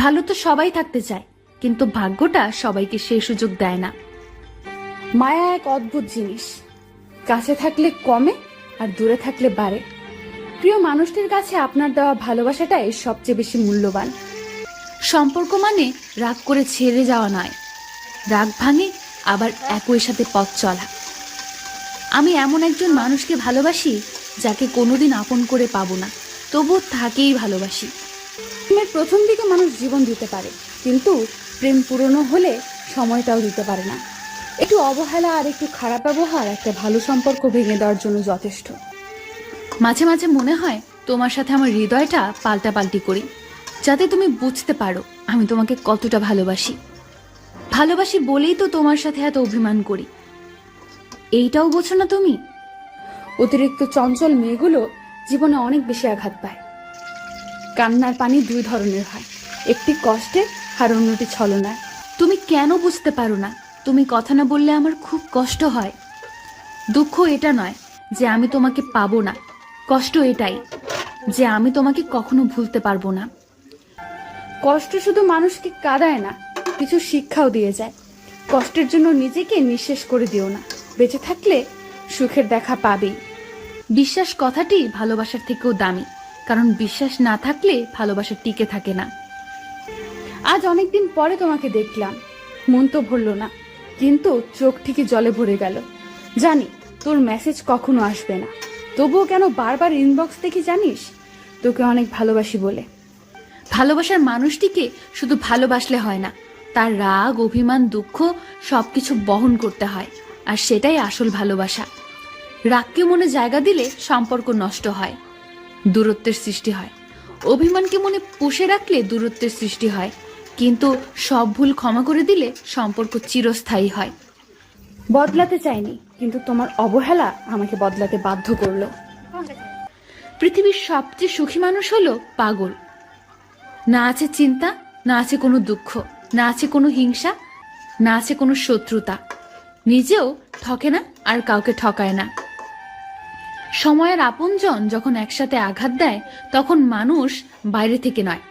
ভালো তো সবাই থাকতে চায়, কিন্তু ভাগ্যটা সবাইকে সেই সুযোগ দেয় না। মায়া এক অদ্ভুত জিনিস। কাছে থাকলে কমে আর দূরে থাকলে বাড়ে। প্রিয় মানুষটির কাছে আপনার দেওয়া ভালোবাসাটাই সবচেয়ে বেশি মূল্যবান। সম্পর্ক মানে রাগ করে ছেড়ে যাওয়া নয়। রাগ ভাঙে, আবার একই সাথে পথ চলা। আমি এমন একজন মানুষকে ভালোবাসি, যাকে কোনোদিন আপন করে পাবো না তবু তাকেই ভালোবাসি। প্রেমের প্রথম দিকে মানুষ জীবন দিতে পারে, কিন্তু প্রেম পুরনো হলে সময়টাও দিতে পারে না। একটু অবহেলা আর একটু খারাপ ব্যবহার একটা ভালো সম্পর্ক ভেঙে দেওয়ার জন্য যথেষ্ট। মাঝে মাঝে মনে হয় তোমার সাথে আমার হৃদয়টা পাল্টাপাল্টি করি। যাতে তুমি বুঝতে পারো আমি তোমাকে কতটা ভালোবাসি। ভালোবাসি বলেই তো তোমার সাথে এত অভিমান করি। এইটাও বোঝো না তুমি? অতিরিক্ত চঞ্চল মেয়েগুলো জীবনে অনেক বেশি আঘাত পায়। কান্নার পানি দুই ধরনের হয়। একটি কষ্টে আর অন্যটি ছলনায় তুমি কেন বুঝতে পারো না? তুমি কথা না বললে আমার খুব কষ্ট হয়। দুঃখ এটা নয় যে আমি তোমাকে পাবো না। কষ্ট এটাই যে আমি তোমাকে কখনো ভুলতে পারব না। কষ্ট শুধু মানুষকে কাঁদায় না, কিছু শিক্ষাও দিয়ে যায়। কষ্টের জন্য নিজেকে নিঃশেষ করে দিও না। বেঁচে থাকলে সুখের দেখা পাবেই। বিশ্বাস কথাটি ভালোবাসার থেকেও দামি। কারণ বিশ্বাস না থাকলে ভালোবাসা টিকে থাকে না। আজ অনেকদিন পরে তোমাকে দেখলাম। মন তো ভরল না, কিন্তু চোখ ঠিকই জলে ভরে গেল। জানি, তোর মেসেজ কখনো আসবে না। তবুও কেন বারবার ইনবক্স দেখি জানিস? তোকে অনেক ভালোবাসি বলে। ভালোবাসার মানুষটিকে শুধু ভালোবাসলে হয় না, তার রাগ, অভিমান, দুঃখ সবকিছু বহন করতে হয়, আর সেটাই আসল ভালোবাসা। রাগকে মনে জায়গা দিলে সম্পর্ক নষ্ট হয়। দূরত্বের সৃষ্টি হয়। অভিমানকে মনে পুষে রাখলে দূরত্বের সৃষ্টি হয়, কিন্তু সব ভুল ক্ষমা করে দিলে সম্পর্ক চিরস্থায়ী হয়। বদলাতে চাইনি, কিন্তু তোমার অবহেলা আমাকে বদলাতে বাধ্য করল। পৃথিবীর সবচেয়ে সুখী মানুষ হলো পাগল। না আছে চিন্তা, না আছে কোনো দুঃখ, না আছে কোনো হিংসা, না আছে কোনো শত্রুতা। নিজেও ঠকে না আর কাউকে ঠকায় না। সময়ের আপনজন যখন একসাথে আঘাত দেয় তখন মানুষ বাইরে থেকে নয়।